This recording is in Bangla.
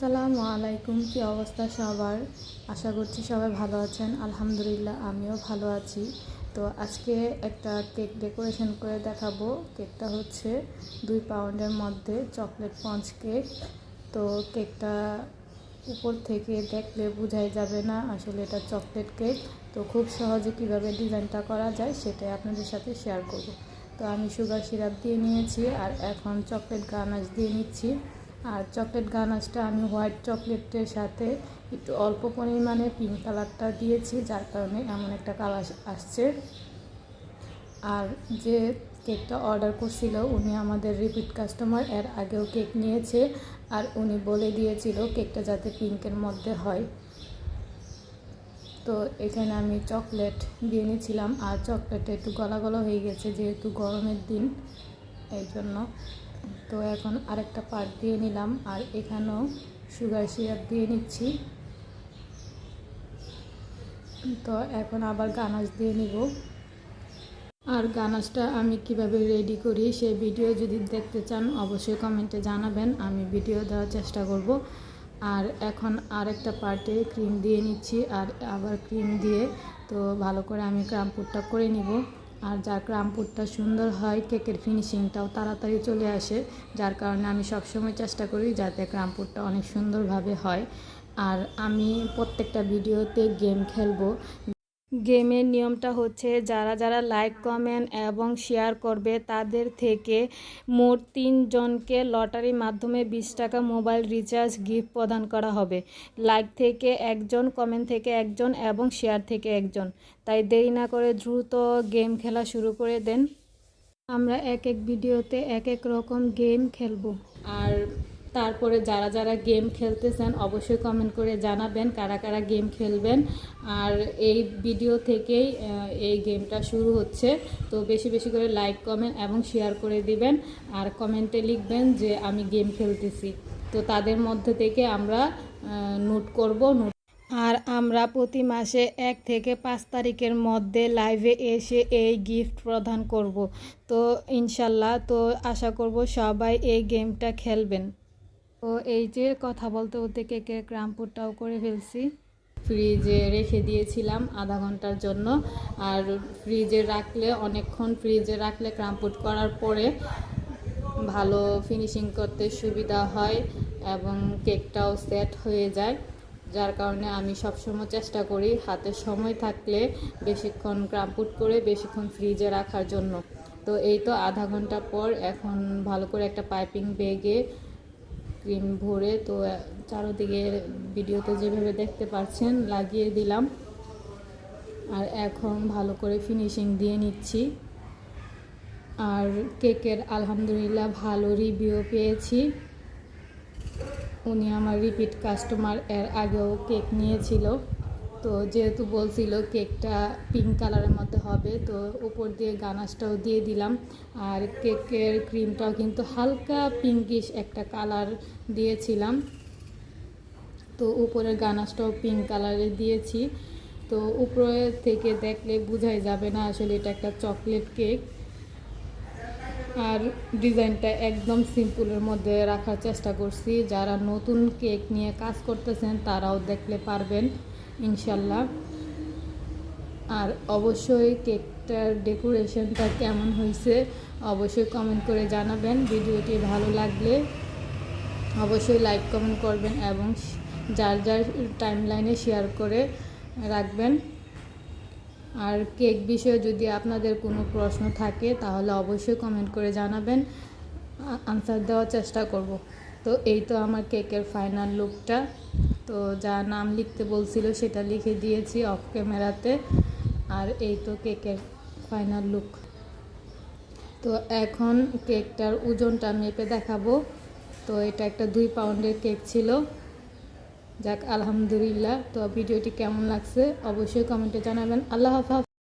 আসসালামু আলাইকুম, কি অবস্থা সবার? আশা করছি সবাই ভালো আছেন। আলহামদুলিল্লাহ, আমিও ভালো আছি। তো আজকে একটা কেক ডেকোরেশন করে দেখাবো। কেকটা হচ্ছে দুই পাউন্ডের মধ্যে চকলেট পঞ্চ কেক। তো কেকটা উপর থেকে দেখলে বোঝাই যাবে না আসলে এটা চকলেট কেক। তো খুব সহজে কীভাবে ডিজাইনটা করা যায় সেটাই আপনাদের সাথে শেয়ার করব। তো আমি সুগার সিরাপ দিয়ে নিয়েছি আর এখন চকলেট গানাশ দিয়ে নিচ্ছি। আর চকলেট গানাশটা আমি হোয়াইট চকলেটের সাথে একটু অল্প পরিমাণে পিঙ্ক কালারটা দিয়েছি, যার কারণে এমন একটা কালার আসছে। আর যে কেকটা অর্ডার করছিল, উনি আমাদের রিপিট কাস্টমার, এর আগেও কেক নিয়েছে আর উনি বলে দিয়েছিল কেকটা যাতে পিঙ্কের মধ্যে হয়। তো এখানে আমি চকলেট দিয়ে নিয়েছিলাম, আর চকলেটটা একটু গলা গলা হয়ে গেছে যেহেতু গরমের দিন এই জন্য তো এখন আরেকটা পার্ট দিয়ে নিলাম, আর এখানেও সুগার সিরাপ দিয়ে নিচ্ছি। তো এখন আবার গানাশ দিয়ে নিব। আর গানাশটা আমি কীভাবে রেডি করি সেই ভিডিও যদি দেখতে চান, অবশ্যই কমেন্টে জানাবেন, আমি ভিডিও দেওয়ার চেষ্টা করব। আর এখন আরেকটা পার্টে ক্রিম দিয়ে নিচ্ছি, আর আবার ক্রিম দিয়ে তো ভালো করে আমি ক্রামপুরটা করে নিব। আর যার ক্রামপুরটা সুন্দর হয়, কেকের ফিনিশিংটাও তাড়াতাড়ি চলে আসে। যার কারণে আমি সবসময় চেষ্টা করি যাতে ক্রামপুরটা অনেক সুন্দরভাবে হয়। আর আমি প্রত্যেকটা ভিডিওতে গেম খেলব। গেমের নিয়মটা হচ্ছে যারা যারা লাইক, কমেন্ট এবং শেয়ার করবে তাদের থেকে মোট তিনজনকে লটারির মাধ্যমে বিশ টাকা মোবাইল রিচার্জ গিফট প্রদান করা হবে। লাইক থেকে একজন, কমেন্ট থেকে একজন এবং শেয়ার থেকে একজন। তাই দেরি না করে দ্রুত গেম খেলা শুরু করে দেন। আমরা এক এক ভিডিওতে এক এক রকম গেম খেলব। আর তারপরে যারা যারা গেম খেলতেছেন অবশ্যই কমেন্ট করে জানাবেন কারা কারা গেম খেলবেন। আর এই ভিডিও থেকেই এই গেমটা শুরু হচ্ছে। তো বেশি বেশি করে লাইক কমেন্ট এবং শেয়ার করে দিবেন। আর কমেন্টে লিখবেন যে আমি গেম খেলতেছি। তো তাদের মধ্যে থেকে আমরা নোট করব। নোট আর আমরা প্রতি মাসে এক থেকে পাঁচ তারিখের মধ্যে লাইভে এসে এই গিফট প্রদান করব। তো ইনশাল্লাহ, তো আশা করব সবাই এই গেমটা খেলবেন। তো এই যে কথা বলতে বলতে কেকের ক্রামপুরটাও করে ফেলছি। ফ্রিজে রেখে দিয়েছিলাম আধা ঘণ্টার জন্য। আর ফ্রিজে রাখলে, অনেকক্ষণ ফ্রিজে রাখলে ক্রামপুট করার পরে ভালো ফিনিশিং করতে সুবিধা হয় এবং কেকটাও সেট হয়ে যায়। যার কারণে আমি সবসময় চেষ্টা করি হাতে সময় থাকলে বেশিক্ষণ ক্রামপুট করে বেশিক্ষণ ফ্রিজে রাখার জন্য। তো এই তো আধা ঘণ্টা পর এখন ভালো করে একটা পাইপিং বেগে ক্রিম ভরে তো চারোদিকে ভিডিওতে যেভাবে দেখতে পাচ্ছেন, লাগিয়ে দিলাম। আর এখন ভালো করে ফিনিশিং দিয়ে নিচ্ছি। আর কেকের আলহামদুলিল্লাহ ভালো রিভিউ পেয়েছি। উনি আমার রিপিট কাস্টমার এর আগেও কেক নিয়েছিল। তো যেহেতু বলছিল কেকটা পিঙ্ক কালারের মধ্যে হবে, তো উপর দিয়ে গানাশটাও দিয়ে দিলাম। আর কেকের ক্রিমটাও কিন্তু হালকা পিঙ্কিশ একটা কালার দিয়েছিলাম। তো উপরের গানাশটাও পিঙ্ক কালারে দিয়েছি। তো উপরে থেকে দেখলে বোঝাই যাবে না আসলে এটা একটা চকলেট কেক আর ডিজাইনটা একদম সিম্পলের মধ্যে রাখার চেষ্টা করছি। যারা নতুন কেক নিয়ে কাজ করতেছেন, তারাও দেখলে পারবেন। ইনশাল্লাহ আর অবশ্যই কেকটার ডেকোরেশনটা কেমন হয়েছে অবশ্যই কমেন্ট করে জানাবেন। ভিডিওটি ভালো লাগলে অবশ্যই লাইক কমেন্ট করবেন এবং যার যার টাইম লাইনে শেয়ার করে রাখবেন। আর কেক বিষয়ে যদি আপনাদের কোনো প্রশ্ন থাকে তাহলে অবশ্যই কমেন্ট করে জানাবেন। আনসার দেওয়ার চেষ্টা করব। তো এই তো আমার কেকের ফাইনাল লুকটা তো যা নাম লিখতে বলছিল সেটা লিখে দিয়েছি অফ ক্যামেরাতে আর এই তো কেকের ফাইনাল লুক তো এখন কেকটার ওজনটা মেপে দেখাবো। তো এটা একটা দুই পাউন্ডের কেক ছিল। যাক, আলহামদুলিল্লাহ। তো ভিডিওটি কেমন লাগছে অবশ্যই কমেন্টে জানাবেন। আল্লাহ হাফাজ।